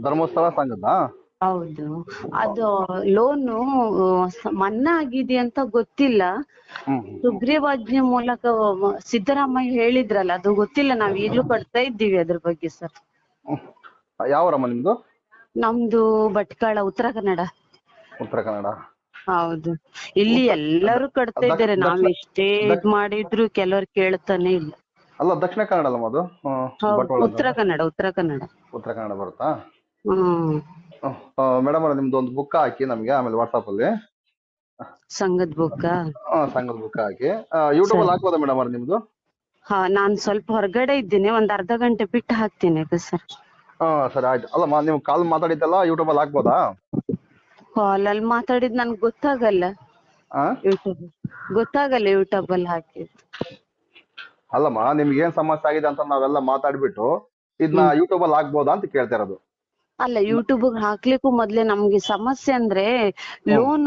ಧರ್ಮಸ್ಥಳ ಸಂಘದ? ಹೌದು. ಅದು ಲೋನು ಮನ್ನಾ ಆಗಿದೆ ಅಂತ ಗೊತ್ತಿಲ್ಲ. ಸುಗ್ರೀವಾಜ್ಞೆ ಮೂಲಕ ಸಿದ್ದರಾಮಯ್ಯ ಹೇಳಿದ್ರಲ್ಲ ಅದು ಗೊತ್ತಿಲ್ಲ. ನಾವ್ ಈಗ್ಲೂ ಕಟ್ತಾ ಇದ್ದೀವಿ ಅದ್ರ ಬಗ್ಗೆ ಸರ್. ಯಾವರಮ್ಮ ನಿಮ್ದು? ನಮ್ದು ಭಟ್ಕಳ ಉತ್ತರ ಕನ್ನಡ. ಉತ್ತರ ಕನ್ನಡ. ಹೌದು. ಇಲ್ಲಿ ಎಲ್ಲರೂ ಕಟ್ತಾ ಇದ್ದಾರೆ. ನಾವ್ ಎಷ್ಟೇ ಇದ್ ಮಾಡಿದ್ರು ಕೆಲವ್ರು ಕೇಳ್ತಾನೆ ಇಲ್ಲ. ಅಲ್ಲ ದಕ್ಷಿಣ ಕನ್ನಡ ಅಲ್ಲ ಅದು? ಉತ್ತರ ಕನ್ನಡ ಉತ್ತರ ಕನ್ನಡ. ಉತ್ತರ ಕನ್ನಡ ಬರುತ್ತಾ? ಹ್ಮ್. ಮೇಡಮ್ ಅವ್ರೆ ನಿಮ್ದು ಒಂದು ಬುಕ್ ಹಾಕಿ ನಮಗೆ ಆಮೇಲೆ ವಾಟ್ಸಾಪ್ ಅಲ್ಲಿ. ಸಂಘದ್ ಬುಕ್ಕ ಆ, ಸಂಘದ ಬುಕ್ ಹಾಕಿ. ಯೂಟ್ಯೂಬ್ ಅಲ್ಲಿ ಹಾಕ್ಬೋದಾ ಮೇಡಮ್ ಅವ್ರೆ ನಿಮ್ದು? ಹಾ ನಾನ್ ಸ್ವಲ್ಪ ಹೊರಗಡೆ ಇದ್ದೀನಿ ಒಂದ್ ಅರ್ಧ ಗಂಟೆ ಬಿಟ್ಟು ಹಾಕ್ತೀನಿ ಸರ್. ಹಾ ಸರಿ ಆಯ್ತು. ಅಲ್ಲಮ್ಮ ನೀವು ಕಾಲ್ ಮಾತಾಡಿದ್ದಲ್ಲ ಯೂಟ್ಯೂಬ್ ಅಲ್ಲಿ ಹಾಕ್ಬೋದಾ? ಕಾಲ್ ಅಲ್ಲಿ ಮಾತಾಡಿದ್ ನನ್ಗೆ ಗೊತ್ತಾಗಲ್ಲ. ಆ? ಯೂಟ್ಯೂಬ್ ಗೊತ್ತಾಗಲ್ಲ ಯೂಟ್ಯೂಬ್ ಅಲ್ಲಿ ಹಾಕಿದ್ ಅಲ್ಲಮ್ಮ ನಿಮ್ಗೆ ಏನ್ ಸಮಸ್ಯೆ ಆಗಿದೆ ಅಂತ ನಾವೆಲ್ಲ ಮಾತಾಡ್ಬಿಟ್ಟು ಇದನ್ನ ಯೂಟ್ಯೂಬ್ ಅಲ್ಲಿ ಹಾಕ್ಬೋದಾ ಅಂತ ಕೇಳ್ತಾ ಇರೋದು. ಅಲ್ಲ ಯೂಟ್ಯೂಬ್ ಹಾಕ್ಲಿಕ್ಕೂ ಮೊದ್ಲೇ ನಮ್ಗೆ ಸಮಸ್ಯೆ ಅಂದ್ರೆ ಲೋನ್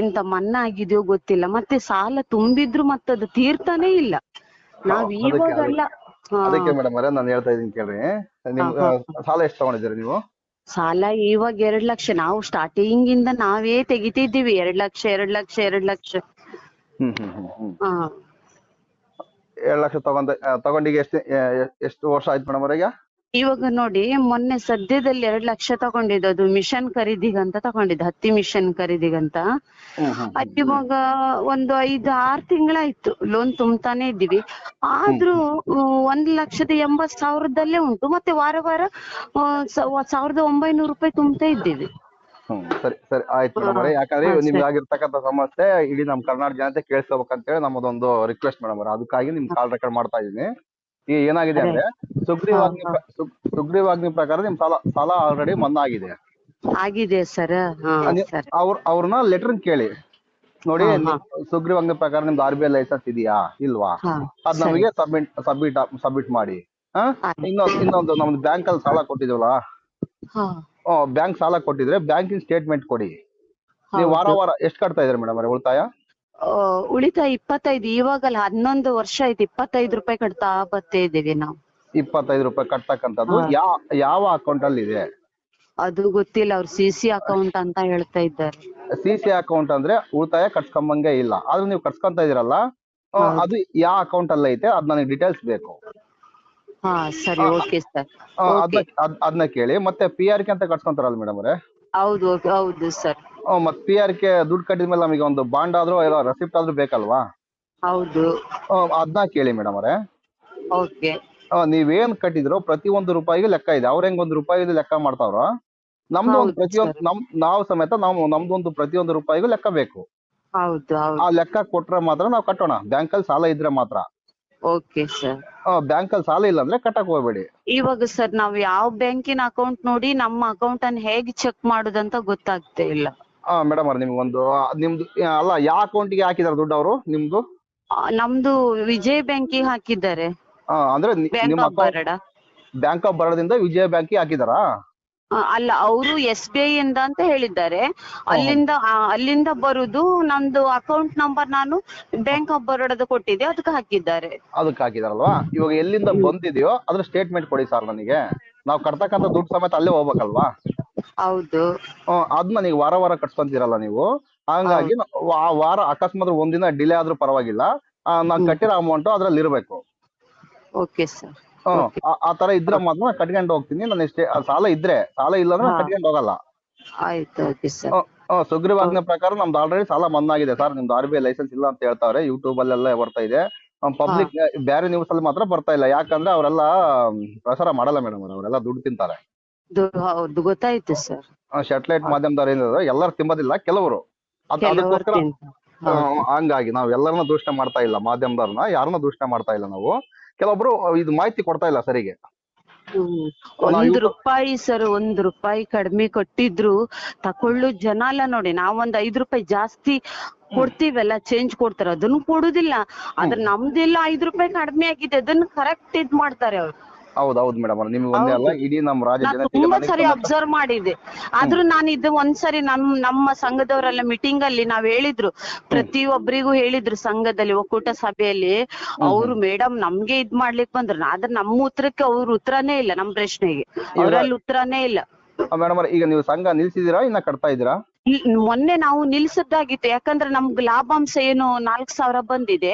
ಎಂತ ಮನ್ನಾ ಆಗಿದೆಯೋ ಗೊತ್ತಿಲ್ಲ. ಮತ್ತೆ ಸಾಲ ತುಂಬಿದ್ರು ಮತ್ತದು ತೀರ್ತಾನೆ ಇಲ್ಲ. ನಾವ್ ಇವಾಗೆಲ್ಲ ಅದಕ್ಕೆ ಮೇಡಮ್ ಅವರೇ ನಾನು ಹೇಳ್ತಾ ಇದೀನಿ ಕೇಳ್ರಿ. ನಿಮ್ ಸಾಲ ಎಷ್ಟು ತಗೊಂಡಿದ್ದೀರಿ ನೀವು? ಸಾಲ ಇವಾಗ ಎರಡ್ ಲಕ್ಷ. ನಾವು ಸ್ಟಾರ್ಟಿಂಗ್ ಇಂದ ನಾವೇ ತೆಗಿತಿದ್ದೀವಿ. ಎರಡ್ ಲಕ್ಷ ಎರಡ್ ಲಕ್ಷ ಎರಡ್ ಲಕ್ಷ. ಹ್ಮ್ ಹ್ಮ್ ಹ್ಮ್ ಹ್ಮ್. ಹಾ. ಏಳು ಲಕ್ಷ ತಗೊಂಡ ತಗೊಂಡಿಗೆ ಎಷ್ಟು ಎಷ್ಟು ವರ್ಷ ಆಯ್ತು ಮೇಡಮ್ ಅವರಿಗೆ? ಇವಾಗ ನೋಡಿ ಮೊನ್ನೆ ಸದ್ಯದಲ್ಲಿ ಎರಡ್ ಲಕ್ಷ ತಗೊಂಡಿದ್ದು ಅದು ಮಿಷನ್ ಖರೀದಿಗಂತ ತಗೊಂಡಿದ್ದು ಹತ್ತಿ ಮಿಷನ್ ಖರೀದಿಗಂತ. ಅದ್ ಇವಾಗ ಒಂದು ಐದು ಆರ್ ತಿಂಗಳಾಯ್ತು ಲೋನ್ ತುಂಬ್ತಾನೆ ಇದ್ದೀವಿ. ಆದ್ರೂ ಒಂದ್ ಲಕ್ಷದ ಎಂಬತ್ ಸಾವಿರದಲ್ಲೇ ಉಂಟು ಮತ್ತೆ ವಾರ ವಾರ ಸಾವಿರದ ಒಂಬೈನೂರು ರೂಪಾಯಿ ತುಂಬತಾ ಇದ್ದೀವಿ. ಸರಿ ಸರಿ ಆಯ್ತು ಮೇಡಮ್ ಯಾಕಂದ್ರೆ ಆಗಿರ್ತಕ್ಕಂಥ ಸಮಸ್ಯೆ ಇಡೀ ನಮ್ ಕರ್ನಾಟಕ ಜನತೆ ಕೇಳಿಸ್ಕೋಬೇಕಂತೇಳಿ ನಮ್ಮದೊಂದು ರಿಕ್ವೆಸ್ಟ್ ಮೇಡಮ್ ಅವರೇ. ಅದಕ್ಕಾಗಿ ನಿಮ್ ಕಾಲ್ ರೆಕಾರ್ಡ್ ಮಾಡ್ತಾ ಇದೀನಿ ಈಗ ಏನಾಗಿದೆ ಅಂದ್ರೆ ಸುಗ್ರೀವಾಜ್ಞೆ ಹಾ, ಪ್ರ- ಸುಗ್- ಸುಗ್ರೀವಾಜ್ಞೆ ಪ್ರಕಾರ ನಿಮ್ ಸಾಲ ಸಾಲ ಆಲ್ರೆಡಿ ಮನ್ನಾ ಆಗಿದೆ ಆಗಿದೆ ಸರ್. ಹಾ ಸರ್. ಅವ್ರ ಅವ್ರನ್ನ ಲೆಟರ್ ಕೇಳಿ. ನೋಡಿ ಸುಗ್ರೀವಾಜ್ಞೆ ಪ್ರಕಾರ ನಿಮ್ದು ಆರ್ ಬಿ ಐ ಲೈಸೆನ್ಸ್ ಇದೆಯಾ ಇಲ್ವಾ? ಹಾ ಅದ್ ನಮಗೆ ಸಬ್ಮಿಟ್ ಸಬ್ಮಿಟ್ ಸಬ್ಮಿಟ್ ಮಾಡಿ. ಹಾ? ಆಯ್ತು. ಇನ್ನೊಂದು ಇನ್ನೊಂದು ನಮ್ದು ಬ್ಯಾಂಕ್ ಅಲ್ಲಿ ಸಾಲ ಕೊಟ್ಟಿದ್ವಲ್ಲ? ಹಾ. ಬ್ಯಾಂಕ್ ಸಾಲ ಕೊಟ್ಟಿದ್ರೆ ಬ್ಯಾಂಕಿನ ಸ್ಟೇಟ್ಮೆಂಟ್ ಕೊಡಿ. ನೀವು ವಾರ ವಾರ ಎಷ್ಟು ಕಟ್ತಾ ಇದ್ರಿ ಮೇಡಮ್ ಉಳಿತಾಯ? ಉಳಿತಾಯ ಇಪ್ಪತ್ತೈದು ಇವಾಗಲ್ಲ ಹನ್ನೊಂದು ವರ್ಷ ಆಯ್ತು ಇಪ್ಪತ್ತೈದು ರೂಪಾಯಿ ಕಟ್ತಾ ಬರ್ತಾ ಇದ್ದೀವಿ ನಾವು. ಇಪ್ಪತ್ತೈದು ರೂಪಾಯಿ ಕಟ್ತಕ್ಕಂಥದ್ದು ಯಾವ ಯಾವ ಅಕೌಂಟ್ ಅಲ್ಲಿ ಇದೆ ಅದು ಗೊತ್ತಿಲ್ಲ ಅವ್ರು ಸಿ ಸಿ ಅಕೌಂಟ್ ಅಂತ ಹೇಳ್ತಾ ಇದ್ದಾರೆ. ಸಿ ಸಿ ಅಕೌಂಟ್ ಅಂದ್ರೆ ಉಳಿತಾಯ ಕಟ್ಸ್ಕೊಂಬಂಗೆ ಇಲ್ಲ. ಆದ್ರೆ ನೀವು ಕಟ್ಸ್ಕೊಂತ ಇದೀರಲ್ಲ ಅದು ಯಾವ ಅಕೌಂಟ್ ಅಲ್ಲಿ ಐತೆ ಅದ್ ನನಗೆ ಡೀಟೇಲ್ಸ್ ಬೇಕು. ಹಾ ಸರಿ ಓಕೆ ಸರ್. ಅದನ್ನ ಅದ್ನ ಅದ್- ಅದ್ನ ಕೇಳಿ. ಮತ್ತೆ ಪಿ ಆರ್ ಕೆ ಅಂತ ಕಟ್ಸ್ಕೊಂತಾರಲ್ಲ ಮೇಡಮ್ ಅವರೇ? ಹೌದು ಹೌದು ಸರ್. ಮತ್ ಪಿ ಆರ್ ಕೆ ದುಡ್ಡು ಕಟ್ಟಿದ ಮೇಲೆ ನಮಗೆ ಒಂದು ಬಾಂಡ್ ಆದ್ರೂ ಇಲ್ಲ ರೆಸಿಪ್ಟ್ ಆದ್ರೂ ಬೇಕಲ್ವಾ? ಹೌದು. ಆ, ಅದ್ನ ಕೇಳಿ ಮೇಡಮ್ ಅವರೇ. ಓಕೆ. ನೀವೇನ್ ಕಟ್ಟಿದ್ರೋ ಪ್ರತಿ ಒಂದು ರೂಪಾಯಿಗೆ ಲೆಕ್ಕ ಇದೆ. ಅವ್ರ ಹೆಂಗ್ ಒಂದು ರೂಪಾಯಿ ಲೆಕ್ಕ ಮಾಡ್ತಾವ್ರ ನಮ್ದು ಒಂದು ಹೌದು ಪ್ರತಿಯೊಂದು ನಮ್ ನಾವು ಸಮೇತ ನಾವು ನಮ್ದೊಂದು ಪ್ರತಿಯೊಂದು ರೂಪಾಯಿಗೂ ಲೆಕ್ಕ ಬೇಕು. ಹೌದು ಆ ಹೌದು ಲೆಕ್ಕ ಕೊಟ್ರೆ ಮಾತ್ರ ನಾವು ಕಟ್ಟೋಣ. ಬ್ಯಾಂಕ್ ಅಲ್ಲಿ ಸಾಲ ಇದ್ರೆ ಮಾತ್ರ. Okay sir. ಬ್ಯಾಂಕ್ ಅಲ್ಲಿ ಸಾಲ ಇಲ್ಲ ಅಂದ್ರೆ ಕಟ್ಟಕ್ ಹೋಗ್ಬೇಡಿ. ಇವಾಗ ಸರ್ ನಾವು ಯಾವ ಬ್ಯಾಂಕಿನ ಅಕೌಂಟ್ ನೋಡಿ ನಮ್ಮ ಅಕೌಂಟ್ ಅನ್ನ ಹೇಗೆ ಚೆಕ್ ಮಾಡುದಂತ ಗೊತ್ತಾಗ್ತಾ ಇಲ್ಲ. ಮೇಡಮ್ ಅವ್ರ ನಿಮ್ಗೆ ಒಂದು ಆ, ನಿಮ್ದು ಅಲ್ಲ ಯಾವ ಅಕೌಂಟಿಗೆ ಹಾಕಿದಾರೆ ದುಡ್ಡು ಅವರು ನಿಮ್ದು? ಆ, ನಮ್ದು ವಿಜಯ್ ಬ್ಯಾಂಕಿಗೆ ಹಾಕಿದ್ದಾರೆ. ಆ, ಅಂದ್ರೆ ನಿ- ಬ್ಯಾಂಕ್ ನಿಮ್ಮ ಆಫ್ ಬರೋಡ ಬ್ಯಾಂಕ್ ಆಫ್ ಬರೋಡದಿಂದ ವಿಜಯ ಬ್ಯಾಂಕಿಗೆ ಹಾಕಿದಾರಾ? ಆ, ಅಲ್ಲ ಅವರು ಎಸ್ ಬಿ ಐ ಇಂದ ಅಂತ ಹೇಳಿದ್ದಾರೆ. ಅಲ್ಲಿಂದ ಆ, ಅಲ್ಲಿಂದ ಬರುದು ನಂದು ಅಕೌಂಟ್ ನಂಬರ್ ನಾನು ಬ್ಯಾಂಕ್ ಆಫ್ ಬರೋಡದ ಕೊಟ್ಟಿದ್ದೆ ಅದಕ್ಕೆ ಹಾಕಿದ್ದಾರೆ. ಅದಕ್ಕೆ ಹಾಕಿದಾರಲ್ವಾ? ಇವಾಗ ಎಲ್ಲಿಂದ ಬಂದಿದೆಯೋ ಅದ್ರ ಸ್ಟೇಟ್ಮೆಂಟ್ ಕೊಡಿ ಸರ್ ನನಗೆ. ನಾವು ಕಟ್ತಕ್ಕಂಥ ದುಡ್ಡು ಸಮೇತ ಅಲ್ಲೇ ಹೋಗ್ಬೇಕಲ್ವಾ? ಹೌದು. ಅದ್ನ ನೀವು ವಾರ ವಾರ ಕಟ್ಕೊಂತೀರಲ್ಲ ನೀವು? ಹಂಗಾಗಿ ನ- ಆ ವಾರ ಅಕಸ್ಮಾತ್ ಒಂದಿನ ಡಿಲೇ ಆದ್ರೂ ಪರವಾಗಿಲ್ಲ. ಆ, ನಾನ್ ಕಟ್ಟಿರೋ ಅಮೌಂಟ್ ಅದ್ರಲ್ಲಿ ಇರ್ಬೇಕು. Okay sir. ಹ್ಮ್, ಆ- ಆ ತರ ಇದ್ರೆ ಮಾತ್ರ ನಾನು ಕಟ್ಕೊಂಡು ಹೋಗ್ತೀನಿ. ನಾನು ಇಷ್ಟೇ ಆ ಸಾಲ ಇದ್ರೆ ಸಾಲ ಇಲ್ಲ ಅಂದ್ರೆ ಹಾ. ಕಟ್ಕೊಂಡು ಹೋಗಲ್ಲ. ಆಯ್ತು ಓಕೆ ಸರ್. ಹ್ಮ್, ಹ್ಮ್, ಸುಗ್ರೀವಾಜ್ಞೆ ಪ್ರಕಾರ ನಮ್ದು ಆಲ್ರೆಡಿ ಸಾಲ ಮನ್ನಾಗಿದೆ ಸರ್. ನಿಮ್ದು ಆರ್ ಬಿ ಐ ಲೈಸೆನ್ಸ್ ಇಲ್ಲ ಅಂತ ಹೇಳ್ತಾವ್ರೆ. ಯೂಟ್ಯೂಬ್ ಅಲ್ಲೆಲ್ಲ ಬರ್ತಾ ಇದೆ. ಪಬ್ಲಿಕ್ ಬೇರೆ ನ್ಯೂಸ್ ಅಲ್ಲಿ ಮಾತ್ರ ಬರ್ತಾ ಇಲ್ಲ. ಯಾಕಂದ್ರೆ ಅವರೆಲ್ಲ ಪ್ರಸಾರ ಮಾಡಲ್ಲ ಮೇಡಮ್ ಅವರೆಲ್ಲ ದುಡ್ಡು ತಿಂತಾರೆ. ಹೌದು ಗೊತ್ತಾಯ್ತು ಸರ್ ಸ್ಯಾಟಲೈಟ್ ಮಾಧ್ಯಮದವ್ರು ಏನಿದ್ರು ಎಲ್ಲರೂ ತಿಂಬೋದಿಲ್ಲ ಕೆಲವರು. ಅದ್- ಕೆಲವರು ಅದಕ್ಕೋಸ್ಕರ ಹಂಗಾಗಿ ನಾವ್ ಎಲ್ಲರನ್ನ ದೂಷಣೆ ಮಾಡ್ತಾ ಇಲ್ಲ ಮಾಧ್ಯಮದವ್ರನ್ನ ಯಾರನ್ನ ದೂಷಣೆ ಮಾಡ್ತಾ ಇಲ್ಲ ನಾವು. ಕೆಲವೊಬ್ರು ಇದು ಮಾಹಿತಿ ಕೊಡ್ತಾ ಇಲ್ಲ ಸರಿಗೆ. ಹ್ಮ್. ನಾವು ಒಂದ್ ಇವ್ರು- ರೂಪಾಯಿ ಸರ್ ಒಂದ್ ರೂಪಾಯಿ ಕಡಿಮೆ ಕೊಟ್ಟಿದ್ರು ತಕೊಳ್ಳು ಜನ ಅಲ್ಲ ನೋಡಿ ನಾವೊಂದ್ ಐದ್ ರೂಪಾಯಿ ಜಾಸ್ತಿ ಕೊಡ್ತೀವಲ್ಲ ಚೇಂಜ್ ಕೊಡ್ತಾರೆ ಅದನ್ನು ಕೊಡುದಿಲ್ಲ. ಆದ್ರೆ ನಮ್ದೆಲ್ಲ ಐದ್ ರೂಪಾಯಿ ಕಡಿಮೆ ಆಗಿದೆ ಅದನ್ನ ಕರೆಕ್ಟ್ ಇದ್ ಮಾಡ್ತಾರೆ ಅವ್ರು. ಹೌದು ಹೌದು ಮೇಡಮ್ ನಿಮ್ಗೆ ಒಂದೇ ಅಲ್ಲ ಇಡೀ ನಮ್ಮ ರಾಜ್ಯ ನಾನ್ ಜನತೆಗೆ ತುಂಬಾ ಸರಿ ಅಬ್ಸರ್ವ್ ಮಾಡಿದೆ ಆದ್ರೂ ನಾನು ಇದು ಒಂದ್ಸರಿ ನಮ್ ನಮ್ಮ ಸಂಘದವರೆಲ್ಲ ಮೀಟಿಂಗ್ ಅಲ್ಲಿ ನಾವ್ ಹೇಳಿದ್ರು. ಪ್ರತಿಯೊಬ್ಬರಿಗೂ ಹೇಳಿದ್ರು ಸಂಘದಲ್ಲಿ ಒಕ್ಕೂಟ ಸಭೆಯಲ್ಲಿ. ಅವ್ರು ಮೇಡಮ್ ನಮ್ಗೆ ಇದ್ ಮಾಡ್ಲಿಕ್ ಬಂದ್ರು. ಆದ್ರೆ ನಮ್ಮ ಉತ್ತರಕ್ಕೆ ಅವ್ರ ಉತ್ತರನೇ ಇಲ್ಲ ನಮ್ ಪ್ರಶ್ನೆಗೆ. ಅವ್ರಲ್ಲಿ ಉತ್ತರನೇ ಇಲ್ಲ. ಮೇಡಮ್ ಈಗ ನೀವು ಸಂಘ ನಿಲ್ಸಿದೀರಾ ಇನ್ನ ಕಟ್ತಾ ಇದ್ದೀರಾ? ಇಲ್- ಮೊನ್ನೆ ನಾವು ನಿಲ್ಸದ್ದಾಗಿತ್ತು. ಯಾಕಂದ್ರೆ ನಮ್ಗೆ ಲಾಭಾಂಶ ಏನು ನಾಲ್ಕ್ ಸಾವಿರ ಬಂದಿದೆ.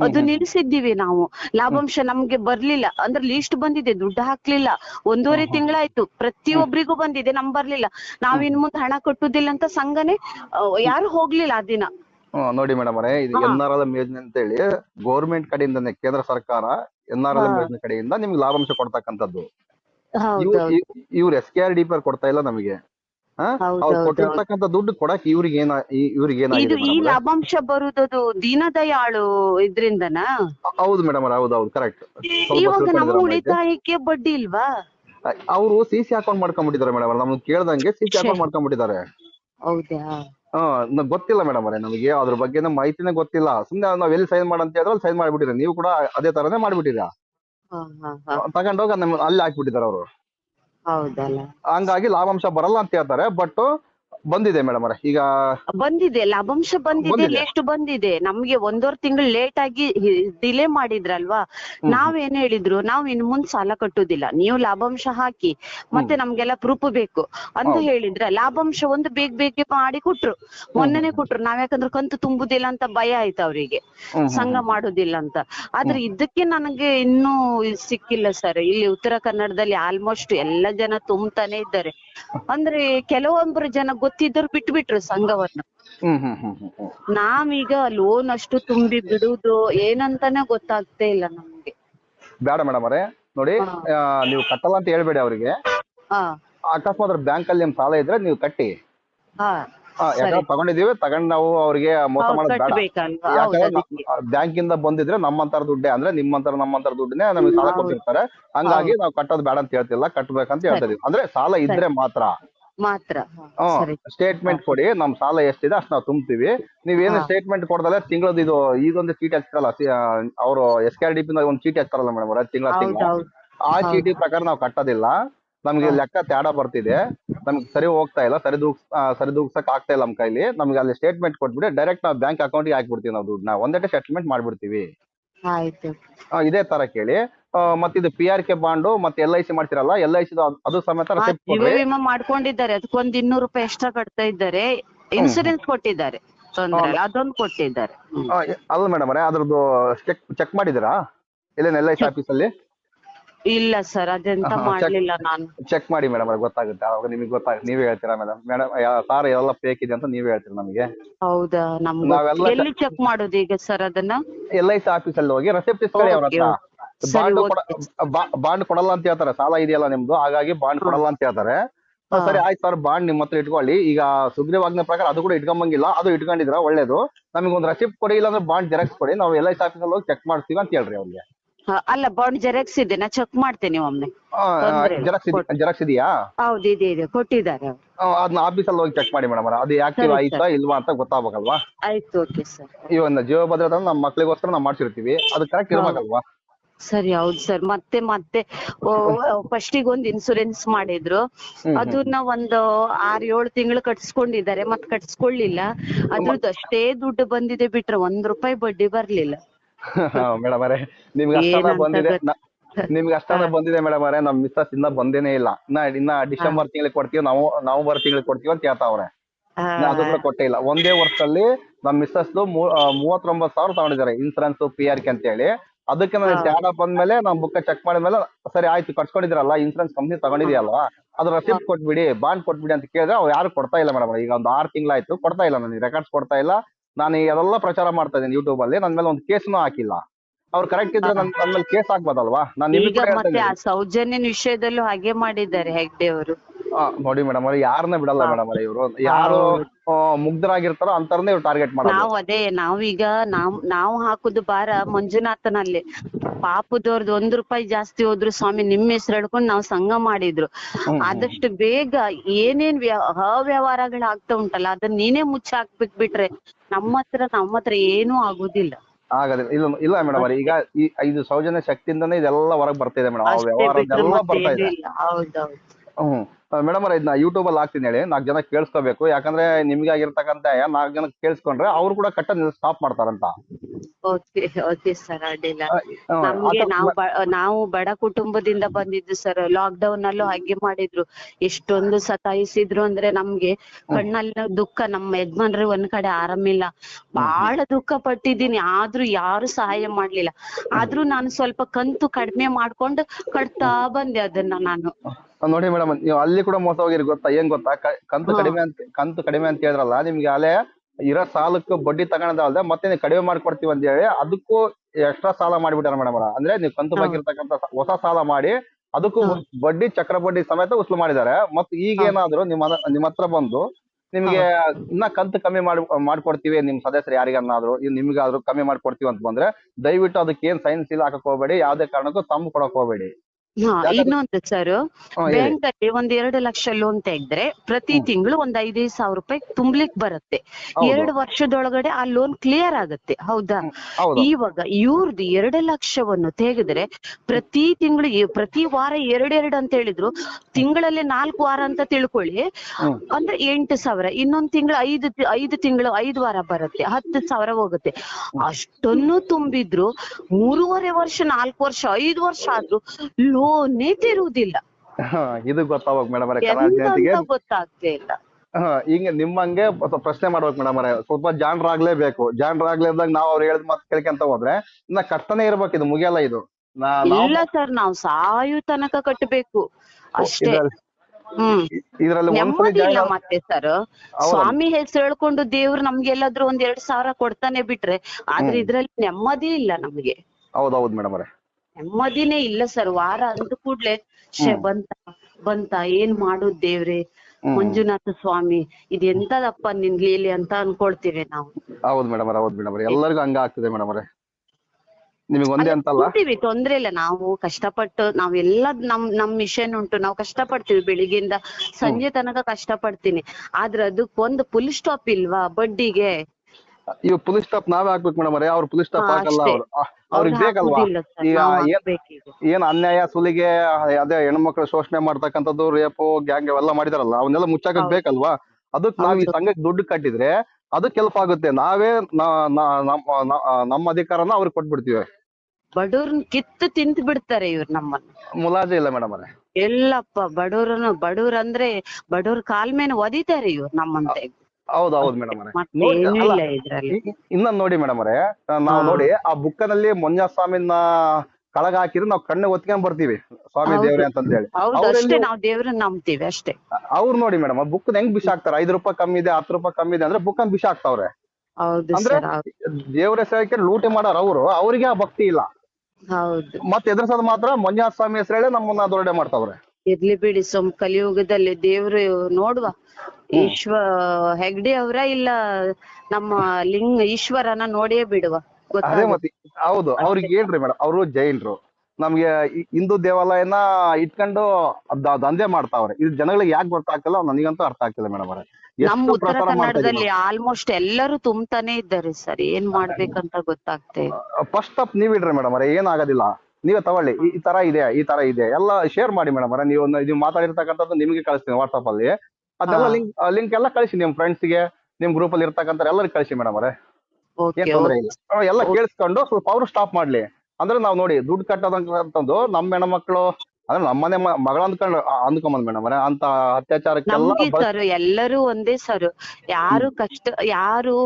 ಅದು ನಿಲ್ಸಿದ್ದೀವಿ ನಾವು. ಲಾಭಾಂಶ ನಮ್ಗೆ ಬರ್ಲಿಲ್ಲ. ಅಂದ್ರೆ ಲೀಸ್ಟ್ ಬಂದಿದೆ ದುಡ್ಡು ಹಾಕ್ಲಿಲ್ಲ. ಒಂದೂವರೆ ತಿಂಗಳಾಯ್ತು. ಪ್ರತಿಯೊಬ್ಬರಿಗೂ ಬಂದಿದೆ ನಮ್ ಬರ್ಲಿಲ್ಲ. ನಾವ್ ಇನ್ ಮುಂದೆ ಹಣ ಕಟ್ಟುದಿಲ್ಲ ಅಂತ ಸಂಘನೆ ಆ, ಯಾರು ಹೋಗ್ಲಿಲ್ಲ ಆ ದಿನ. ಹ್ಮ್, ನೋಡಿ ಮೇಡಮ್ ಅವರೇ ಇದು ಹಾ. ಎನ್ ಆರ್ ಎಲ್ ಯೋಜನೆ ಅಂತ ಹೇಳಿ ಗೌರ್ಮೆಂಟ್ ಕಡೆಯಿಂದ ಕೇಂದ್ರ ಸರ್ಕಾರ ಎನ್ ಆರ್ ಎಲ್ ಹಾ. ಯೋಜನೆ ಕಡೆಯಿಂದ ನಿಮ್ಗೆ ಲಾಭಾಂಶ ಕೊಡ್ತಕ್ಕಂಥದ್ದು. ಇವ್ರು ಎಸ್ ಕೆ ಆರ್ ಡಿ ಪರ್ ಕೊಡ್ತಾ ಇಲ್ಲ ನಮಗೆ. ಅವ್ರು ಕೊಟ್ಟಿರ್ತಕ್ಕಂತ ದುಡ್ಡು ಕೊಡಕ್ ಇವ್ರಿಗೆ ಏನ ಇವ್ರಿಗೆ ಇದು ಈ? ಲಾಭಾಂಶ ಬರುದದು ದೀನದಯಾಳು ಇದ್ರಿಂದನಾ? ಹೌದು ಮೇಡಮ್ ಹೌದು ಹೌದು ಕರೆಕ್ಟ್ ಇವಾಗ ನಮ್ಮ ಉಳಿತಾಯಕ್ಕೆ ಬಡ್ಡಿ ಇಲ್ವಾ? ಅವರು ಸಿ ಸಿ ಅಕೌಂಟ್ ಮಾಡ್ಕೊಂಡ್ಬಿಟ್ಟಿದ್ದಾರೆ ಮೇಡಮ್ ನಮ್ಗೆ ಕೇಳ್ದಂಗೆ ಸಿ ಸಿ. ಅಕೌಂಟ್ ಮಾಡ್ಕೊಂಡ್ಬಿಟ್ಟಿದ್ದಾರೆ. ಹೌದಾ? ಹಾ ಗೊತ್ತಿಲ್ಲ ಮೇಡಮ್ ಅವರೇ ನಮಗೆ ಅದ್ರ ಬಗ್ಗೆ ಮಾಹಿತಿನೇ ಗೊತ್ತಿಲ್ಲ. ಸುಮ್ನೆ ನಾವ್ ಎಲ್ಲಿ ಸೈನ್ ಮಾಡಂತ ಹೇಳಿದ್ರೆ ಸೈನ್ ಮಾಡ್ಬಿಟ್ಟಿರ. ನೀವು ಕೂಡ ಅದೇ ತರನೇ ಮಾಡ್ಬಿಟ್ಟಿರಾ. ತಗೊಂಡೋಗ ಅಲ್ಲಿ ಹಾಕ್ಬಿಟ್ಟಿದ್ದಾರೆ ಅವರು. ಹೌದಲ್ಲ. ಹಂಗಾಗಿ ಲಾಭಾಂಶ ಬರಲ್ಲ ಅಂತ ಹೇಳ್ತಾರೆ ಬಟ್ ಬಂದಿದೆ ಮೇಡಮ್ ಅವರೇ. ಈಗ ಬಂದಿದೆ ಲಾಭಾಂಶ ಬಂದಿದೆ ಬಂದಿದೆ. ಎಷ್ಟು ಬಂದಿದೆ. ನಮ್ಗೆ ಒಂದೂವರೆ ತಿಂಗಳು ಲೇಟ್ ಆಗಿ ಡಿಲೇ ಮಾಡಿದ್ರಲ್ವಾ? ನಾವೇನ್ ಹೇಳಿದ್ರು ನಾವ್ ಇನ್ ಮುಂದ್ ಸಾಲ ಕಟ್ಟುದಿಲ್ಲ. ನೀವು ಲಾಭಾಂಶ ಹಾಕಿ ಮತ್ತೆ ನಮ್ಗೆಲ್ಲ ಪ್ರೂಫ್ ಬೇಕು ಅಂತ ಹೇಳಿದ್ರೆ ಲಾಭಾಂಶ ಒಂದು ಬೇಗ ಬೇಗ ಮಾಡಿ ಕೊಟ್ರು. ಮೊನ್ನೆನೆ ಕೊಟ್ರು. ನಾವ್ ಯಾಕಂದ್ರೆ ಕಂತು ತುಂಬುದಿಲ್ಲ ಅಂತ ಭಯ ಆಯ್ತು ಅವರಿಗೆ. ಸಂಘ ಮಾಡುದಿಲ್ಲ ಅಂತ. ಆದ್ರೆ ಇದಕ್ಕೆ ನನಗೆ ಇನ್ನೂ ಸಿಕ್ಕಿಲ್ಲ ಸರ್. ಇಲ್ಲಿ ಉತ್ತರ ಕನ್ನಡದಲ್ಲಿ ಆಲ್ಮೋಸ್ಟ್ ಎಲ್ಲ ಜನ ತುಂಬ್ತಾನೆ ಇದ್ದಾರೆ. ಅಂದ್ರೆ ಕೆಲವೊಬ್ರು ಜನ ಗೊತ್ತಿದ್ರು ಬಿಟ್ಬಿಟ್ರು ಸಂಘವನ್ನ. ಹ್ಮ್ ನಾವೀಗ ಲೋನ್ ಅಷ್ಟು ತುಂಬಿ ಬಿಡುದು ಏನಂತಾನೆ ಗೊತ್ತಾಗ್ತಾ ಇಲ್ಲ ನಮ್ಗೆ. ಬೇಡ ಮೇಡಮ್ ಅವರೇ ನೋಡಿ ನೀವು ಕಟ್ಟಲ್ಲ ಅಂತ ಹೇಳ್ಬೇಡಿ ಅವ್ರಿಗೆ. ಅಕಸ್ಮಾತ್ ಬ್ಯಾಂಕ್ ಅಲ್ಲಿ ನಿಮ್ ಸಾಲ ಇದ್ರೆ ನೀವು ಕಟ್ಟಿ. ಯಾಕಂದ್ರೆ ತಗೊಂಡಿದೀವಿ ತಗೊಂಡ್ ನಾವು ಅವ್ರಿಗೆ ಮೋಸ ಮಾಡೋದು ಬೇಡ. ಕಟ್ಬೇಕಲ್ವಾ? ಹೌದ್ ಯಾಕಂದ್ರೆ ಅದಕ್ಕೆ. ಬ್ಯಾಂಕ್ ಇಂದ ಬಂದಿದ್ರೆ ನಮ್ಮಂತರ ದುಡ್ಡೇ ಅಂದ್ರೆ ನಿಮ್ಮಂತರ ನಮ್ಮಂತರ ದುಡ್ಡನ್ನೇ ನಮಗೆ ಸಾಲ ಹೌದು. ಕೊಟ್ಟಿರ್ತಾರೆ. ಹಂಗಾಗಿ ನಾವು ಕಟ್ಟೋದು ಬೇಡ ಅಂತ ಹೇಳ್ತಿಲ್ಲ ಕಟ್ಬೇಕಂತ ಹೇಳ್ತಾ ಇದೀವಿ ಅಂದ್ರೆ ಸಾಲ ಇದ್ರೆ ಮಾತ್ರ. ಮಾತ್ರ. ಹಾ, ಸರಿ. ಸ್ಟೇಟ್ಮೆಂಟ್ ಕೊಡಿ ನಮ್ ಸಾಲ ಎಷ್ಟಿದೆ ಅಷ್ಟು ನಾವು ತುಂಬ್ತೀವಿ. ನೀವೇನು ಹಾ. ಸ್ಟೇಟ್ಮೆಂಟ್ ಕೊಡದಲ್ಲ ತಿಂಗಳದ ಇದು ಈಗೊಂದು ಚೀಟಿ ಹಚ್ತಾರಲ್ಲ ಅವರು S K R D P ಒಂದು ಚೀಟಿ ಹಚ್ತಾರಲ್ಲ ಮೇಡಮ್ ಅವ್ರೆ ತಿಂಗಳ ತಿಂಗಳ. ಆ ಹೌದು. ಚೀಟಿ ಪ್ರಕಾರ ನಾವು ಕಟ್ಟೋದಿಲ್ಲ. ನಮ್ಗೆ. ಲೆಕ್ಕ ತೇಡ ಬರ್ತಿದೆ. ನಮ್ಗೆ ಸರಿ ಹೋಗ್ತಾ ಇಲ್ಲ ಸರಿ ದೂಗ್ಸ್ ಸರಿ ದೂಗ್ಸಕ್ ಆಗ್ತಾ ಇಲ್ಲ ನಮ್ ಕೈಲಿ. ನಮ್ಗೆ ಅಲ್ಲಿ ಸ್ಟೇಟ್ಮೆಂಟ್ ಕೊಟ್ಬಿಟ್ಟು ಡೈರೆಕ್ಟ್ ನಾವು ಬ್ಯಾಂಕ್ ಅಕೌಂಟ್ಗೆ ಹಾಕ್ಬಿಡ್ತೀವಿ ನಾವು ದುಡ್ಡನ್ನ. ಒಂದೇ ಸ್ಟೇಟ್ಮೆಂಟ್ ಮಾಡ್ಬಿಡ್ತೀವಿ. ಆಯ್ತು. ಆ, ಇದೇ ತರ ಕೇಳಿ. ಮತ್ತೆ ಇದು ಪಿ ಆರ್ ಕೆ ಬಾಂಡು ಮತ್ತೆ ಎಲ್ ಐ ಸಿ ಮಾಡ್ತಿರಲ್ಲ ಎಲ್ ಐ ಸಿ ಅದು ಸಮೇತ ಹಾ, ರೆಸಿಪ್ಟ್ ಜೀವ ಕೊಡ್ರಿ. ವಿಮಾ ಮಾಡ್ಕೊಂಡಿದ್ದಾರೆ. ಅದಕ್ಕೊಂದ್ ಇನ್ನೂರು ರೂಪಾಯಿ ಎಕ್ಸ್ಟ್ರಾ ಕಟ್ತಾ ಇದ್ದಾರೆ. ಇನ್ಸೂರೆನ್ಸ್ ಕೊಟ್ಟಿದ್ದಾರೆ. ತೊಂದ್ರೆ ಇಲ್ಲ. ಅದೊಂದು ಕೊಟ್ಟಿದ್ದಾರೆ. ಹ್ಮ್. ಆ, ಅಲ್ಲ ಮೇಡಮ್ ಅವರೇ ಅದ್ರದ್ದು ಚೆಕ್ ಚೆಕ್ ಮಾಡಿದಿರಾ ಇಲ್ಲೇನು ಎಲ್ ಐ ಸಿ ಆಫೀಸ್ ಅಲ್ಲಿ? ಇಲ್ಲ ಸರ್ ಅದೆಂತ ಹಾ, check- ಮಾಡ್ಲಿಲ್ಲ ನಾನು. ಚೆಕ್ ಮಾಡಿ ಮೇಡಮ್ ಅವರಿಗೆ ಗೊತ್ತಾಗುತ್ತೆ. ಅವಾಗ ನಿಮಗೆ ಗೊತ್ತಾಗುತ್ತೆ ನೀವೇ ಹೇಳ್ತೀರಾ ಮೇಡಮ್ ಮೇಡಮ್ ಸಾರ್ ಎಲ್ಲ ಫೇಕ್ ಇದೆ ಅಂತ ನೀವೇ ಹೇಳ್ತೀರಾ ನಮಗೆ? ಹೌದಾ ನಮ್ಗೆ ನಾವೆಲ್ಲ ಎಲ್ಲಿ ಚೆಕ್ ಮಾಡೋದು ಈಗ ಸರ್ ಅದನ್ನ? ಎಲ್ ಐ ಸಿ ಆಫೀಸ್ ಅಲ್ಲಿ ಹೋಗಿ ರೆಸಿಪ್ಟ್ ಇಸ್ಕೊಳ್ಳಿ ಅವ್ರ Okay, ಹತ್ರ ಸರಿ, ಬಾಂಡ್ ಬಾಂಡ್ ಕೊಡಲ್ಲ ಅಂತ ಹೇಳ್ತಾರೆ. ಸಾಲ ಇದೆಯಲ್ಲ ನಿಮ್ದು? ಹಾಗಾಗಿ ಬಾಂಡ್ ಕೊಡಲ್ಲ ಅಂತ ಹೇಳ್ತಾರೆ. ಹಾ. ಸರಿ ಆಯ್ತು ಸರ್ ಬಾಂಡ್ ನಿಮ್ಮ ಹತ್ರ ಇಟ್ಕೊಳ್ಳಿ. ಈಗ ಸುಗ್ರೀವಾಜ್ಞೆ ಪ್ರಕಾರ ಅದು ಕೂಡ ಇಟ್ಕೊಂಬಂಗಿಲ್ಲ. ಅದು ಇಟ್ಕೊಂಡಿದ್ರ ಒಳ್ಳೇದು. ನಮಗೆ ಒಂದು ರೆಸಿಪ್ಟ್ ಕೊಡಿ ಇಲ್ಲಾಂದ್ರೆ ಬಾಂಡ್ ಜೆರಾಕ್ಸ್ ಕೊಡಿ. ನಾವು ಎಲ್ ಐ ಸಿ ಆಫೀಸ್ ಅಲ್ಲಿ ಹೋಗಿ ಚೆಕ್ ಮಾಡ್ತೀವಿ ಅಂತ ಹೇಳ್ರಿ ಅವ್ರಿಗೆ. ಅಲ್ಲ ಬಾಂಡ್ ಜೆರಾಕ್ಸ್ ಇದೆ ನಾ ಚೆಕ್ ಮಾಡ್ತೇನೆ ಒಮ್ಮೆ ಜೆರಾಕ್ಸ್ ಇದೆಯಾ? ಹೌದು ಇದೆ ಇದೆ ಕೊಟ್ಟಿದ್ದಾರೆ ಅವ್ರು. ಅದನ್ನ ಆಫೀಸಲ್ಲಿ ಹೋಗಿ ಚೆಕ್ ಮಾಡಿ ಮೇಡಮ್ ಅದು ಆಕ್ಟಿವ್ ಆಯ್ತಾ ಇಲ್ವಾ ಅಂತ ಗೊತ್ತಾಗಬೇಕಲ್ವಾ? ಆಯ್ತು ಓಕೆ ಸರ್. ಇವನ್ನ ಜೀವ ಭದ್ರತೆ ನಮ್ಮ ಮಕ್ಳಿಗೋಸ್ಕರ ನಾವು ಮಾಡ್ಸಿರ್ತೀವಿ. ಅದು ಕರೆಕ್ಟ್ ಇರ್ಬೇಕಲ್ವಾ? ಸರಿ ಹೌದು ಸರ್. ಮತ್ತೆ ಮತ್ತೆ ಫಸ್ಟಿಗೆ ಒಂದು ಇನ್ಸೂರೆನ್ಸ್ ಮಾಡಿದ್ರು. ಅದನ್ನ ಒಂದು ಆರ್ ಏಳು ತಿಂಗಳು ಕಟ್ಸ್ಕೊಂಡಿದ್ದಾರೆ ಮತ್ತೆ ಕಟ್ಸ್ಕೊಳ್ಳಿಲ್ಲ ಅದ್ರದ್ದು ಅಷ್ಟೇ ದುಡ್ಡು ಬಂದಿದೆ ಬಿಟ್ರೆ ಒಂದ್ ರೂಪಾಯಿ ಬಡ್ಡಿ ಬರ್ಲಿಲ್ಲ. ಮೇಡಮ್ ಅವರೇ ನಿಮ್ಗೆ ಅಷ್ಟಾನ ಬಂದಿದೆ ನ- ನಿಮ್ಗೆ ಅಷ್ಟೆಲ್ಲ ಬಂದಿದೆ ಮೇಡಮ್ ಅವರೇ ನಮ್ ಮಿಸ್ಸಸ್ ಇನ್ನ ಬಂದೇನೆ ಇಲ್ಲ. ಇನ್ನ ಇನ್ನ ಡಿಸೆಂಬರ್ ತಿಂಗಳಿಗೆ ಕೊಡ್ತೀವಿ ನಾವು ನವೆಂಬರ್ ತಿಂಗಳಿಗೆ ಕೊಡ್ತೀವಿ ಅಂತ ಹೇಳ್ತಾವ್ರೆ ಅವ್ರೆ. ಅದು ಕೂಡ ಕೊಟ್ಟೇ ಇಲ್ಲ. ಒಂದೇ ವರ್ಷದಲ್ಲಿ ನಮ್ ಮಿಸ್ಸಸ್ ಮೂವತ್ತೊಂಬತ್ತು ಸಾವಿರ ತಗೊಂಡಿದ್ದಾರೆ ಇನ್ಸೂರೆನ್ಸ್ ಪಿ ಆರ್ ಕೆ ಅಂತ ಹೇಳಿ. ಅದಕ್ಕೆ ನಾನು. ಟ್ಯಾಡ ಬಂದ್ಮೇಲೆ ನಾನು ಬುಕ್ ಚೆಕ್ ಮಾಡಿದ್ಮೇಲೆ ಸರಿ ಆಯ್ತು ಕಟ್ಸ್ಕೊಂಡಿದ್ರಲ್ಲ ಇನ್ಸೂರೆನ್ಸ್ ಕಂಪ್ನಿ ತಗೊಂಡಿದ್ಯಲ್ವಾ ಅದ್ರ ರಸೀದ್ ಕೊಟ್ಬಿಡಿ ಬಾಂಡ್ ಕೊಟ್ಬಿಡಿ ಅಂತ ಕೇಳಿದ್ರೆ ಅವ್ರು ಯಾರು ಕೊಡ್ತಾ ಇಲ್ಲ ಮೇಡಮ್ ಈಗ ಒಂದು ಆರು ತಿಂಗಳಾಯ್ತು ಕೊಡ್ತಾ ಇಲ್ಲ ನನಗೆ ರೆಕಾರ್ಡ್ಸ್ ಕೊಡ್ತಾ ಇಲ್ಲ. ನಾನು ಅದೆಲ್ಲ ಪ್ರಚಾರ ಮಾಡ್ತಾ ಇದ್ದೀನಿ ಯೂಟ್ಯೂಬ್ ಅಲ್ಲಿ. ನನ್ನ ಮೇಲೆ ಒಂದು ಕೇಸ್ನು ಹಾಕಿಲ್ಲ. ಅವ್ರು ಕರೆಕ್ಟ್ ಇದ್ರೆ ನನ್ ನನ್ ಮೇಲೆ ಕೇಸ್ ಹಾಕ್ಬೋದಲ್ವಾ ನಾನು ಈಗ ಮತ್ತೆ ಆ. ಸೌಜನ್ಯನ ವಿಷಯದಲ್ಲೂ ಹಾಗೆ ಮಾಡಿದ್ದಾರೆ ಹೆಗ್ಡೆ ಅವರು. ನೋಡಿ ಮೇಡಮ್ ಅವ್ರೆ ಯಾರನ್ನ ಬಿಡಲ್ಲ ಮೇಡಮ್ ಅವ್ರೆ. ಇವರು ಯಾರು ಮುಗ್ಧರಾಗಿರ್ತಾರೋ ಅಂತರ್ನೇ ಇವ್ರು ಟಾರ್ಗೆಟ್ ಮಾಡೋದು. ನಾವ್ ಅದೇ ನಾವೀಗ ನಾವ್ ನಾವು ಹಾಕುದು ಭಾರ ಮಂಜುನಾಥನಲ್ಲಿ. ಪಾಪದವ್ರದ್ದು ಒಂದ್ ರೂಪಾಯಿ ಜಾಸ್ತಿ ಹೋದ್ರು ಸ್ವಾಮಿ ನಿಮ್ಮ ಹೆಸರು ಹೇಳ್ಕೊಂಡು ನಾವು ಸಂಘ ಮಾಡಿದ್ರು. ಆದಷ್ಟು ಬೇಗ ಏನೇನ್ ವ್ಯ- ಅವ್ಯವಹಾರಗಳು ಆಗ್ತಾ ಉಂಟಲ್ಲ ಅದನ್ನ ನೀನೇ ಮುಚ್ಚ ಹಾಕ್ಬಿಟ್ ಬಿಟ್ರೆ ನಮ್ಮ ಹತ್ರ ನಮ್ಮ ಹತ್ರ ಏನೂ ಆಗುದಿಲ್ಲ. ಆಗೋದಿಲ್ಲ. ಇಲ್ಲ ಇಲ್ಲ ಮೇಡಮ್ ಅವ್ರೆ ಈಗ ಈ ಇದು ಸೌಜನ್ಯ ಶಕ್ತಿಯಿಂದನೇ ಇದೆಲ್ಲ ಹೊರಗೆ ಬರ್ತಿದೆ ಮೇಡಮ್. ಆ ಅಷ್ಟೇ ವ್ಯವಹಾರ ಬಿಟ್ರೆ ಎಲ್ಲ ಬರ್ತಾ ಏನೂ ಇದೆ. ಇಲ್ಲ. ಹೌದೌದು. ಹ್ಮ್. ಮೇಡಮ್ ಅವ್ರ ಇದನ್ನ ಯೂಟ್ಯೂಬ್ ಅಲ್ಲಿ ಹಾಕ್ತೀನಿ ಹೇಳಿ. ನಾಲ್ಕು ಜನ ಕೇಳಿಸ್ಕೋಬೇಕು. ಯಾಕಂದ್ರೆ ನಿಮ್ಗೆ ಆಗಿರ್ತಕ್ಕಂತ ನಾಲ್ಕು ಜನ ಕೇಳಿಸ್ಕೊಂಡ್ರೆ ಅವ್ರು ಕೂಡ ಕಟ್ಟ ಸ್ಟಾಪ್ ಮಾಡ್ತಾರಂತ. ಓಕೆ ಓಕೆ ಸರ್ ಅಡ್ಡಿಲ್ಲ. ಹ್ಮ್, ನಮ್ಗೆ ನಾವು ನಾವು ಬಡ ಕುಟುಂಬದಿಂದ ಬಂದಿದ್ದು ಸರ್ ಲಾಕ್ ಡೌನ್ ಅಲ್ಲೂ ಹಾಗೆ ಮಾಡಿದ್ರು. ಎಷ್ಟೊಂದು ಸತಾಯಿಸಿದ್ರು ಅಂದ್ರೆ ನಮ್ಗೆ ಕಣ್ಣಲ್ಲಿ ದುಃಖ ನಮ್ಮ ಯಜಮಾನ್ರಿ ಒಂದ್ ಕಡೆ ಆರಾಮಿಲ್ಲ. ಬಹಳ ದುಃಖ ಪಟ್ಟಿದ್ದೀನಿ ಆದ್ರೂ ಯಾರು ಸಹಾಯ ಮಾಡ್ಲಿಲ್ಲ. ಆದ್ರೂ ನಾನು ಸ್ವಲ್ಪ ಕಂತು ಕಡಿಮೆ ಮಾಡ್ಕೊಂಡು ಕಟ್ತಾ ಬಂದೆ ಅದನ್ನ ನಾನು. ನೋಡಿ ಮೇಡಮ್ ನೀವು ಅಲ್ಲಿ ಕೂಡ ಮೋಸ ಹೋಗಿರಿ ಗೊತ್ತಾ? ಏನ್ ಗೊತ್ತಾ? ಕ- ಕಂತು ಕಡಿಮೆ ಅಂತ ಕಂತು ಕಡಿಮೆ ಅಂತ ಹೇಳಿದ್ರಲ್ಲ ನಿಮ್ಗೆ ಅಲ್ಲೇ ಇರೋ ಸಾಲಕ್ಕೆ ಬಡ್ಡಿ ತಗೊಂಡಲ್ದೆ ಮತ್ತೆ ನೀವು ಕಡಿಮೆ ಮಾಡ್ಕೊಡ್ತೀವಿ ಅಂತ ಹೇಳಿ ಅದಕ್ಕೂ ಎಕ್ಸ್ಟ್ರಾ ಸಾಲ ಮಾಡಿಬಿಟ್ಟಾರ ಮೇಡಮ್ ಅಂದ್ರೆ ನೀವು ಕಂತು ಬಾಕಿ ಬಾಕಿರ್ತಕ್ಕಂಥ ಸ- ಹೊಸ ಸಾಲ ಮಾಡಿ ಅದಕ್ಕೂ ಹಾ. ಬಡ್ಡಿ ಚಕ್ರ ಬಡ್ಡಿ ಸಮೇತ ವಸೂಲು ಮಾಡಿದ್ದಾರೆ. ಮತ್ತೆ ಈಗ. ಏನಾದ್ರು ನಿಮ್ಮ ನಿಮ್ಮ ಹತ್ರ ಬಂದು ನಿಮ್ಗೆ ಇನ್ನ ಕಂತು ಕಮ್ಮಿ ಮಾಡಿ ಮಾಡ್ಕೊಡ್ತೀವಿ ನಿಮ್ ಸದಸ್ಯರು ಯಾರಿಗನ್ನಾದ್ರು ಇನ್ ನಿಮ್ಗಾದ್ರೂ ಕಮ್ಮಿ ಮಾಡ್ಕೊಡ್ತೀವಿ ಅಂತ ಬಂದ್ರೆ ದಯವಿಟ್ಟು ಅದಕ್ಕೆ ಏನ್ ಸೈನ್ಸ್ ಇಲ್ಲ ಹಾಕಕ್ ಹೋಗ್ಬೇಡಿ. ಯಾವ್ದೇ ಕಾರಣಕ್ಕೂ ತಮ್ಮ ಕೊಡಕ್ ಹೋಗ್ಬೇಡಿ. ಹಾ ಇನ್ನೊಂದು ಸರ್. ಬ್ಯಾಂಕ್ ಅಲ್ಲಿ ಒಂದ್ ಎರಡು ಲಕ್ಷ ಲೋನ್ ತೆಗೆದ್ರೆ ಪ್ರತಿ ತಿಂಗಳು ಒಂದ್ ಐದೈದು ಸಾವಿರ ರೂಪಾಯಿ ತುಂಬ್ಲಿಕ್ ಬರುತ್ತೆ. ಎರಡು ವರ್ಷದೊಳಗಡೆ ಆ ಲೋನ್ ಕ್ಲಿಯರ್ ಆಗುತ್ತೆ. ಹೌದಾ? ಇವಾಗ ಇವ್ರದ್ದು ಎರಡು ಲಕ್ಷವನ್ನು ತೆಗೆದ್ರೆ ಪ್ರತಿ ತಿಂಗಳು ಪ್ರತಿ ವಾರ ಎರಡೆರಡು ಅಂತ ಹೇಳಿದ್ರು. ತಿಂಗಳಲ್ಲಿ ನಾಲ್ಕು ವಾರ ಅಂತ ತಿಳ್ಕೊಳ್ಳಿ. ಅಂದ್ರೆ ಎಂಟು ಸಾವಿರ ಇನ್ನೊಂದ್ ತಿಂಗಳು ಐದು ಐದು ತಿಂಗಳು ಐದು ವಾರ ಬರುತ್ತೆ ಹತ್ತು ಸಾವಿರ ಹೋಗುತ್ತೆ. ಅಷ್ಟನ್ನು ತುಂಬಿದ್ರು ಮೂರುವರೆ ವರ್ಷ ನಾಲ್ಕು ವರ್ಷ ಐದು ವರ್ಷ ಆದ್ರೂ ಲೋನೇ ತಿರುವುದಿಲ್ಲ ಇರುವುದಿಲ್ಲ ಇದು ಗೊತ್ತಾವಾಗ ಮೇಡಮ್ ಗೊತ್ತಾಗ್ತೇ ಇಲ್ಲ. ಹಿಂಗ ನಿಮ್ಮಂಗೆ ಸ್ವಲ್ಪ ಪ್ರಶ್ನೆ ಮಾಡ್ಬೇಕು ಮೇಡಮ್ ಅವರೇ ಸ್ವಲ್ಪ ಜಾಣರಾಗ್ಲೇಬೇಕು. ಜಾಣರಾಗ್ಲೇದಾಗ ನಾವು ಅವ್ರು ಹೇಳಿದ ಮಾತು ಕೇಳ್ಕೊಂತ ಹೋದ್ರೆ ಇನ್ನ ಕಟ್ತಾನೆ ಇರ್ಬೇಕು ಇದು ಮುಗಿಯಲ್ಲ ಇದು. ಇಲ್ಲ ಸರ್ ನಾವು ಸಾಯು ತನಕ ಕಟ್ಟಬೇಕು ಅಷ್ಟೇ. ಇಲ್ಲ ಮತ್ತೆ ಸರ್. ಸ್ವಾಮಿ ಹೆಸರು ಹೇಳ್ಕೊಂಡು ದೇವ್ರು ನಮ್ಗೆ ಎಲ್ಲಾದ್ರೂ ಒಂದ್ ಎರಡ್ ಸಾವಿರ ಕೊಡ್ತಾನೆ ಬಿಟ್ರೆ ಆದ್ರೆ ಇದ್ರಲ್ಲಿ ನೆಮ್ಮದಿ ಇಲ್ಲ ನಮ್ಗೆ. ಹೌದೌದು ಮೇಡಮ್ ಅವರೇ. ನೆಮ್ಮದಿನೇ ಇಲ್ಲ ಸರ್ ವಾರ ಅಂದ ಕೂಡ್ಲೆ ಶೇ ಬಂತ ಬಂತ ಏನ್ ಮಾಡುದ್ ದೇವ್ರೆ? ಮಂಜುನಾಥ ಸ್ವಾಮಿ ಇದ್ ಎಂತದಪ್ಪ ನಿನ್ ಲೀಲೆ ಅಂತ ಅನ್ಕೊಳ್ತೀವಿ ನಾವು. ಹೌದ್ ಮೇಡಮ್ ಹೌದ್ ಮೇಡಮ್ ಎಲ್ಲರಿಗೂ ಹಂಗ ಆಗ್ತದೆ ಮೇಡಮ್ ಅವರೇ. ನಿಮಗೆ ಒಂದೇ ಅಂತಲ್ಲ? ಕೂತೀವಿ ತೊಂದ್ರೆ ಇಲ್ಲ. ನಾವು ಕಷ್ಟಪಟ್ಟು ನಾವೆಲ್ಲ ನಮ್ ನಮ್ ಮಿಷನ್ ಉಂಟು. ನಾವು ಕಷ್ಟಪಡ್ತೀವಿ ಬೆಳಿಗ್ಗೆಯಿಂದ ಸಂಜೆ ತನಕ ಕಷ್ಟಪಡ್ತೀನಿ. ಆದ್ರೆ ಅದಕ್ಕೊಂದು ಫುಲ್ ಸ್ಟಾಪ್ ಇಲ್ವಾ? ಬಡ್ಡಿಗೆ. ಇವ್ ಪುಲಿಸ್ ಸ್ಟಾಪ್ ನಾವೇ ಹಾಕ್ಬೇಕು ಮೇಡಮ್ ಅವ್ರೆ ಅವ್ರು ಪುಲಿಸ್ ಸ್ಟಾಪ್ ಹಾಕಲ್ಲ ಅವ್ರು. ಅವ್ರಿಗೆ ಬೇಕಲ್ವಾ? ಈಗ ಏನ್. ಏನ್ ಅನ್ಯಾಯ ಸುಲಿಗೆ ಅದೇ ಹೆಣ್ಮಕ್ಳು ಶೋಷಣೆ ಮಾಡ್ತಕ್ಕಂಥದ್ದು ರೇಪು ಗ್ಯಾಂಗ್ ಅವೆಲ್ಲ ಮಾಡಿದಾರಲ್ಲ ಅವನ್ನೆಲ್ಲ ಮುಚ್ಚಾಕ ಬೇಕಲ್ವಾ? ಅದಕ್ ನಾವ್ ಈ. ಸಂಘಕ್ಕೆ ದುಡ್ಡು ಕಟ್ಟಿದ್ರೆ ಅದಕ್ಕೆ ಹೆಲ್ಪ್ ಆಗುತ್ತೆ. ನಾವೇ ನಮ್ಮ ನಮ್ಮ ಅಧಿಕಾರನ ಅವ್ರಿಗೆ ಕೊಟ್ಬಿಡ್ತೀವಿ. ಬಡವ್ರನ್ ಕಿತ್ತು ತಿಂತ್ ಬಿಡ್ತಾರೆ ಇವ್ರು ನಮ್ಮನ್ನ. ಮುಲಾಜೆ ಇಲ್ಲ ಮೇಡಮ್ ಅವರೇ. ಎಲ್ಲಪ್ಪ ಬಡವ್ರನ್ನ ಬಡವ್ರ ಅಂದ್ರೆ ಬಡವ್ರ ಕಾಲ್ ಮೇಲೆ ಒದಿತಾರೆ ಇವ್ರು ನಮ್ಮಂತ. ಹೌದು ಹೌದು ಮೇಡಮ್ ಅವರೇ ನೋಡಿ, ಏನೂ ಇಲ್ಲ ಇದ್ರಲ್ಲಿ. ಇ- ಇನ್ನೊಂದ್ ನೋಡಿ ಮೇಡಮ್ ಅವರೇ ನಾವು ನೋಡಿ ಆ ಬುಕ್ಕನಲ್ಲಿ ಮೊಂಜ ಸ್ವಾಮಿನ ಕಳಗ ಹಾಕಿದ್ರೆ ನಾವು ಕಣ್ಣು ಒತ್ಕೊಂಡ್ ಬರ್ತೀವಿ ಸ್ವಾಮಿ. ದೇವ್ರೆ ಅಂತಂದ್ ಹೇಳಿ ಹೌದು ಅಷ್ಟೇ ನಾವ್ ದೇವ್ರನ್ನ ನಂಬ್ತೀವಿ ಅಷ್ಟೇ. ಅವ್ರು ನೋಡಿ ಮೇಡಮ್ ಬುಕ್ ಹೆಂಗ್ ಬಿಸಿ ಹಾಕ್ತಾರೆ ಐದು ರೂಪಾಯಿ ಕಮ್ಮಿ ಇದೆ ಹತ್ತು ರೂಪಾಯಿ ಕಮ್ಮಿ ಇದೆ ಅಂದ್ರೆ ಬುಕ್ ಬಿಸಿ ಹಾಕ್ತಾವ್ರೆ ಹೌದು ಅಂದ್ರೆ ಸರ್ ದೇವ್ರ ಹೆಸರಕ್ಕೆ ಲೂಟಿ ಮಾಡೋರು ಅವರು ಅವ್ರಿಗೆ ಆ ಭಕ್ತಿ ಇಲ್ಲ. ಹೌದು. ಮತ್ತೆ ಎದುರ್ಸೋದು ಮಾತ್ರ ಮಂಜುನಾಥ ಸ್ವಾಮಿ ಹೆಸರು ಹೇಳಿ ನಮ್ಮನ್ನ ದೊರಡೆ ಮಾಡ್ತಾವ್ರೆ. ಇರ್ಲಿ ಬಿಡಿ ಸೊಮ್ ಕಲಿಯುಗದಲ್ಲಿ ದೇವ್ರು ನೋಡುವ. ಈಶ್ವ ಹೆಗ್ಡೆ ಅವರ ಇಲ್ಲ ನಮ್ಮ ಲಿಂಗ ಈಶ್ವರನ ನೋಡೇ ಬಿಡುವ? ಅದೇ ಮತ್ತೆ ಹೌದು ಅವ್ರಿಗೆ ಹೇಳ್ರಿ ಮೇಡಮ್ ಅವರು ಜೈನ್ರು ನಮ್ಗೆ ಹಿಂದೂ ದೇವಾಲಯನ ಇಟ್ಕೊಂಡು ಅದ್- ದಂಧೆ ಮಾಡ್ತಾವ್ರೆ. ಇದು ಜನಗಳಿಗೆ ಯಾಕೆ ಗೊತ್ತಾಗ್ತಿಲ್ಲ ನನಗಂತೂ ಅರ್ಥ ಆಗ್ತಿಲ್ಲ ಮೇಡಮ್ ಅವರೇ. ನಮ್ಮ ಉತ್ತರ ಕನ್ನಡದಲ್ಲಿ ಆಲ್ಮೋಸ್ಟ್ ಎಲ್ಲರೂ ತುಂಬ್ತಾನೆ ಇದ್ದಾರೆ ಸರ್ ಏನ್ ಮಾಡ್ಬೇಕಂತ ಗೊತ್ತಾಗ್ತೇ. ಫಸ್ಟ್ ಅಪ್ ನೀವ್ ಇಡ್ರಿ ಮೇಡಮ್ ಅವರೇ ಏನಾಗೋದಿಲ್ಲ ನೀವೇ ತಗೊಳ್ಳಿ ಈ- ಈ ತರ ಇದೆ ಈ ತರ ಇದೆ ಎಲ್ಲ ಶೇರ್ ಮಾಡಿ ಮೇಡಮ್ ಅವರೇ. ನೀವು ನೀವು ಮಾತಾಡಿರ್ತಕ್ಕಂಥದ್ದು ನಿಮಗೆ ಕಳಿಸ್ತೀನಿ ವಾಟ್ಸಪ್ ಅಲ್ಲಿ. ಅದೆಲ್ಲ ಲಿಂಕ್ ಲಿಂಕ್ ಎಲ್ಲ ಕಳಿಸಿ ನಿಮ್ ಫ್ರೆಂಡ್ಸ್ಗೆ ನಿಮ್ ಗ್ರೂಪ್ ಅಲ್ಲಿ ಇರ್ತಕ್ಕಂಥ ಎಲ್ಲರಿಗೂ ಕಳಿಸಿ ಮೇಡಮ್ ಅವರೇ. ಓಕೆ ಏನ್ ತೊಂದ್ರೆ ಇಲ್ಲ. ಅಹ್ ಎಲ್ಲ ಕೇಳಿಸ್ಕೊಂಡು ಸ್ವಲ್ಪ ಅವರು ಸ್ಟಾಪ್ ಮಾಡ್ಲಿ. ಅಂದ್ರೆ ನಾವ್ ನೋಡಿ ದುಡ್ಡು ಕಟ್ಟೋದಂತಂದು ನಮ್ಮ ಹೆಣ್ಮಕ್ಳು ಅಂದ್ರೆ ನಮ್ಮನೆ ಮಗಳ ಅಂದ್ಕೊಂಡು ಅಂದ್ಕೊಂಬಂದ್ ಮೇಡಮ್ ಅವರೇ. ಅಂತ ಅತ್ಯಾಚಾರಕ್ಕೆಲ್ಲ ನಮ್ಗೆ ಸರ್ ಎಲ್ಲರೂ ಒಂದೇ ಸರ್. ಯಾರು ಕಷ್ಟ ಯಾರು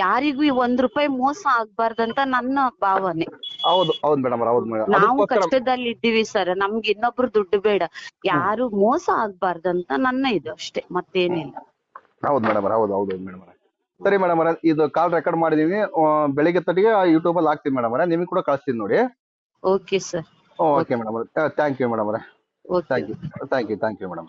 ಯಾರಿಗೂ ಈ ಒಂದ್ ರೂಪಾಯಿ ಮೋಸ ಆಗ್ಬಾರ್ದಂತ ನನ್ನ ಭಾವನೆ. ಹೌದು ಹೌದು ಮೇಡಮ್ ಹೌದು ಮೇಡಮ್ ನಾವು ಕಷ್ಟದಲ್ಲಿ ಇದ್ದೀವಿ ಸರ್ ನಮ್ಗೆ ಇನ್ನೊಬ್ರು ದುಡ್ಡು ಬೇಡ. ಯಾರು ಮೋಸ ಆಗ್ಬಾರ್ದಂತ ನನ್ನ ಇದು ಅಷ್ಟೇ ಮತ್ತೇನಿಲ್ಲ. ಹೌದು ಮೇಡಮ್ ಹೌದು ಹೌದು ಮೇಡಮ್ ಸರಿ ಮೇಡಮ್ ಇದು ಕಾಲ್ ರೆಕಾರ್ಡ್ ಮಾಡಿದೀವಿ. ಬೆಳಿಗ್ಗೆ ತಟ್ಟಿಗೆ ಯೂಟ್ಯೂಬ್ ಅಲ್ಲಿ ಹಾಕ್ತೀನಿ ಮೇಡಮ್ ನಿಮಗೆ ಕೂಡ ಕಳಿಸ್ತೀನಿ ನೋಡಿ. Okay sir okay madam thank you madam okay thank you thank you thank you madam